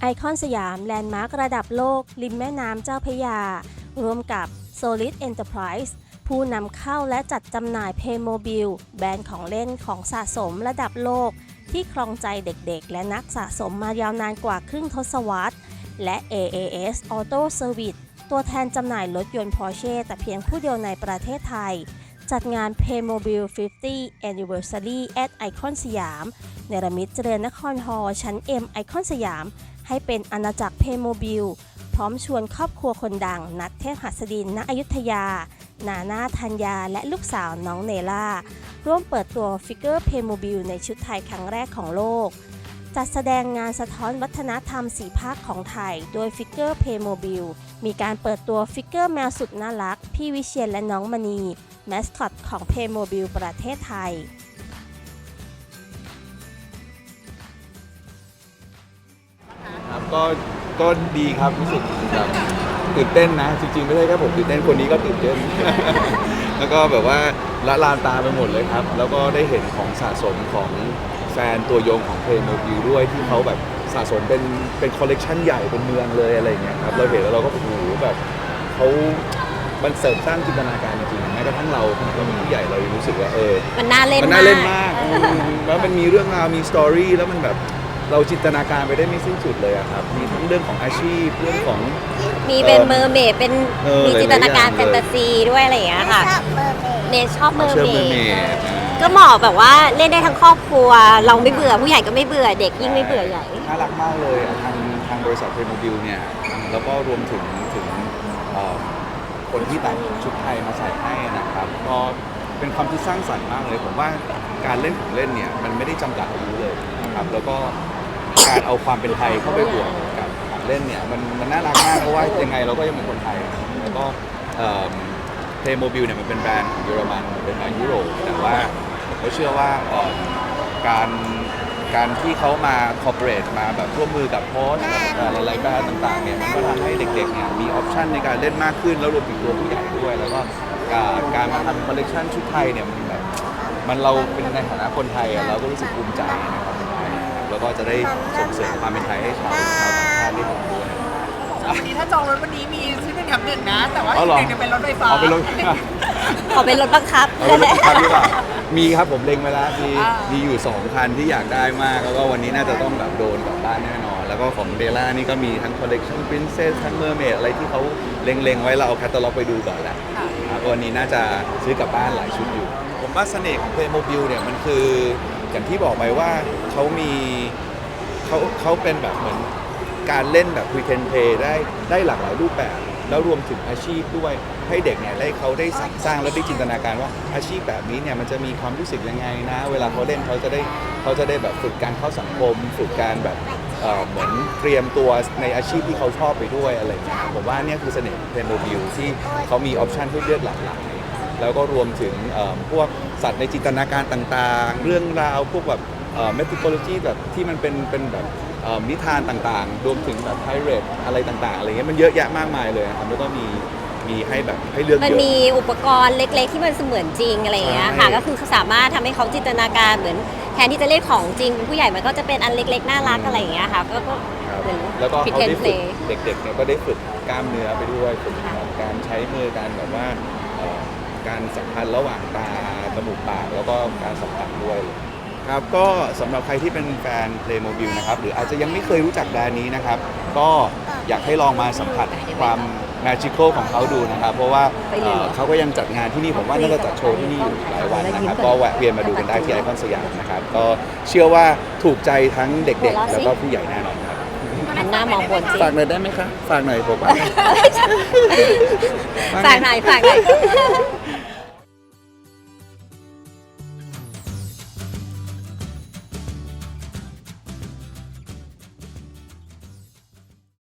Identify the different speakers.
Speaker 1: ไอคอนสยามแลนด์มาร์คระดับโลก ริมแม่น้ำเจ้าพระยา ร่วมกับ Solid Enterprise ผู้นำเข้าและจัดจำหน่าย Playmobil แบรนด์ของเล่นของสะสมระดับโลก ที่ครองใจเด็กๆ และนักสะสมมายาวนานกว่าครึ่งทศวรรษ และ AAS Auto Service ตัวแทนจำหน่ายรถยนต์ Porsche แต่เพียงผู้เดียวในประเทศไทย จัดงาน Playmobil 50 Anniversary at Icon สยาม เนรมิตเจริญนครฮอลล์ชั้น M ไอคอนสยาม ให้เป็นอาณาจักรเพโมบิล พร้อมชวนครอบครัวคนดัง นัดเทพหัสดินณอยุธยา นาน่าธัญญา และลูกสาวน้องเนล่า ร่วมเปิดตัวฟิกเกอร์เพโมบิลในชุดไทยครั้งแรกของโลก จัดแสดงงานสะท้อนวัฒนธรรมสีภาคของไทย โดยฟิกเกอร์เพโมบิล มีการเปิดตัวฟิกเกอร์แมวสุดน่ารัก พี่วิเชียนและน้องมณีแมสคอตของเพโมบิลประเทศไทย
Speaker 2: ก็ก็ดีครับรู้สึกแบบตื่นเต้นนะ จริงๆ ไม่ใช่แค่ผมตื่นเต้นคนนี้ก็ตื่นเต้น แล้วก็แบบว่าละลานตาไปหมดเลยครับ แล้วก็ได้เห็นของสะสมของแฟนตัวยงของเพลโมบิลด้วยที่เขาแบบสะสมเป็นเป็นคอลเลกชันใหญ่เป็นเมืองเลยอะไรอย่างเงี้ยครับเราเห็นแล้วเราก็โอ้โหแบบเขามันเสริมสร้างจินตนาการจริงๆแม้กระทั่งเราเราเป็นผู้ใหญ่เรายังรู้สึกว่าเออ
Speaker 3: มันน่าเล่น
Speaker 2: มัน
Speaker 3: มา
Speaker 2: น่าเล่น
Speaker 3: ก
Speaker 2: มากอืมแล้วมันมีเรื่องราวมีสตอรี่แล้วมันแบบ เราจินตนาการไปได้ไม่สิ้นสุดเลยอะครับ มีทั้งเรื่องของอาชีพเรื่องของ
Speaker 3: มีเป็นเมอร์เมดเป็น
Speaker 2: เออ
Speaker 3: มีจินตนาการ
Speaker 2: หลายๆอย่างเลย
Speaker 3: แฟนตาซีด้วยอะไรอย่างเงี้ยค่ะเนชชอบเมอร์
Speaker 2: เชื่อ
Speaker 3: เม
Speaker 2: เมอร์เม
Speaker 3: ด
Speaker 2: ด
Speaker 3: ก็เหมาะแบบว่าเล่นได้ทั้งครอบครัว เราไม่เบื่อผู้ใหญ่ก็ไม่เบื่อเด็กยิ่งไม่เบื่อใหญ่
Speaker 2: น่ารักมากเลยอะทางทางบริษัทเทมโมบิลเนี่ยแล้วก็รวมถึงถึงเอ่อคนที่ตัดชุดไทยมาใส่ให้นะครับก็เป็นความที่สร้างสรรค์มากเลย ผมว่าการเล่นของเล่นเนี่ยมันไม่ได้จำกัดอายุเลยนะครับแล้วก็ การเอาความเป็นไทยเข้าไปบวกกับของเล่นเนี่ยมันมันน่ารักมากเพราะว่ายังไงเราก็ยังเป็นคนไทยแล้วก็เพลย์โมบิลเนี่ยมันเป็นแบรนด์ของเยอรมันเป็นแบรนด์ยุโรปแต่ว่าผมก็เชื่อว่าการการที่เขามาคอร์ปอเรทมาแบบร่วมมือกับโค้ชกับหลายๆแบรนด์ต่างๆเนี่ยมันก็ทำให้เด็กๆเนี่ยมีออปชันในการเล่นมากขึ้นแล้วรวมถึงตัวผู้ใหญ่ด้วย แล้วก็การมาทำคอลเลกชันชุดไทยเนี่ยมันแบบมันเราเป็นในฐานะคนไทยเราก็รู้สึกภูมิใจนะครับ แล้วก็จะได้ส่งเสริมความเป็นไทยให้ชาวชาวต่างชาติได้เห็นด้วย
Speaker 4: วันนี้ถ้าจองรถวันนี้มีซื้อหนึ่งแถมหนึ่งนะ แต่ว่า
Speaker 2: อ๋อ
Speaker 4: อีก
Speaker 2: เหรอ
Speaker 4: หนึ่งจะเป็นรถไฟฟ้า
Speaker 2: เอาไปลง
Speaker 3: ขอเป็นรถบังคับ
Speaker 2: เอารถคันหรือเปล่ามีครับผมเล็งไว้แล้วมี
Speaker 4: อ่ามี
Speaker 2: มีอยู่2คันที่อยากได้มากแล้วก็วันนี้น่าจะต้องแบบโดนกลับบ้านแน่นอน แล้วก็ของเดล่านี่ก็มีทั้งคอลเลกชัน Princess ทั้ง Mermaid อะไรที่เขาเล็งๆไว้เราเอาแคตตาล็อกไปดูก่อนแหละ
Speaker 4: ค่ะ
Speaker 2: ครับวันนี้น่าจะซื้อกลับบ้านหลายชุดอยู่ ผมว่าเสน่ห์ของ Playmobil เนี่ยมันคือ อย่างที่บอกไปว่าเขามีเขาเขาเป็นแบบเหมือนการเล่นแบบ pretend play ได้ได้หลากหลายรูปแบบ แล้วรวมถึงอาชีพด้วยให้เด็กเนี่ยได้เขาได้สรรสร้างและได้จินตนาการว่าอาชีพแบบนี้เนี่ยมันจะมีความรู้สึกยังไงนะ เวลาเขาเล่นเขาจะได้เขาจะได้แบบฝึกการเข้าสังคม ฝึกการแบบเอ่อเหมือนเตรียมตัวในอาชีพที่เขาชอบไปด้วยอะไรอย่างเงี้ยผมว่าเนี่ยคือเสน่ห์เพนโมบิลที่เขามีออปชันให้เลือกหลากหลาย แล้วก็รวมถึงเอ่อพวกสัตว์ในจินตนาการต่างๆ เรื่องราวพวกแบบเมทิโ o โลจีแบบที่มันเป็นเป็นแบบเอ่อนิทานต่างๆ รวมถึงแบบไพเรตอะไรต่างๆอะไรเงี้ยมันเยอะแยะมากมายเลยนะครับแล้วก็มีมีให้แบบให้เลือก
Speaker 3: มัน
Speaker 2: เยอะ
Speaker 3: มีอุปกรณ์เล็ก ๆ ที่มันเสมือนจริงอะไรอย่างเงี้ยค่ะ
Speaker 2: ใช่
Speaker 3: ก็คือสามารถทำให้เขาจินตนาการเหมือนแทนที่จะเล่นของจริงเป็นผู้ใหญ่มันก็จะเป็นอันเล็ก ๆ น่ารักอะไรอย่างเงี้ยค่ะก็ก็
Speaker 2: ครับ
Speaker 3: เหมือน
Speaker 2: แล้วก็
Speaker 3: พิ
Speaker 2: เขา
Speaker 3: เทน
Speaker 2: ได้
Speaker 3: เพล
Speaker 2: ฝึก
Speaker 3: ย์
Speaker 2: เด็กๆเนี่ยก็ได้ฝึกกล้ามเนื้อไปด้วยฝึกแบบการใช้มือการแบบว่าเอ่อ การสัมพันธ์ระหว่างตาจมูกปากแล้วก็การสัมผัสด้วยครับก็สำหรับใครที่เป็นแฟน Playmobil นะครับหรืออาจจะยังไม่เคยรู้จักแบรนด์นี้นะครับ ก็อยากให้ลองมาสัมผัสความ magical ของเขาดูนะครับ เพราะว่าเอ่อเขาก็ยังจัดงานที่นี่ผมว่าน่าจะจัดโชว์ที่นี่อยู่หลายวันนะครับ ก็แวะเวียนมาดูกันได้ที่ไอคอนสยามนะครับ ก็เชื่อว่าถูกใจทั้งเด็กๆ แล้วก็ผู้ใหญ่แน่นอนครับ
Speaker 3: หันหน้ามองบนจริง
Speaker 2: ฝากหน่อยได้ไหมคะฝากหน่อยผม
Speaker 3: ฝากหน่อยฝากหน่อย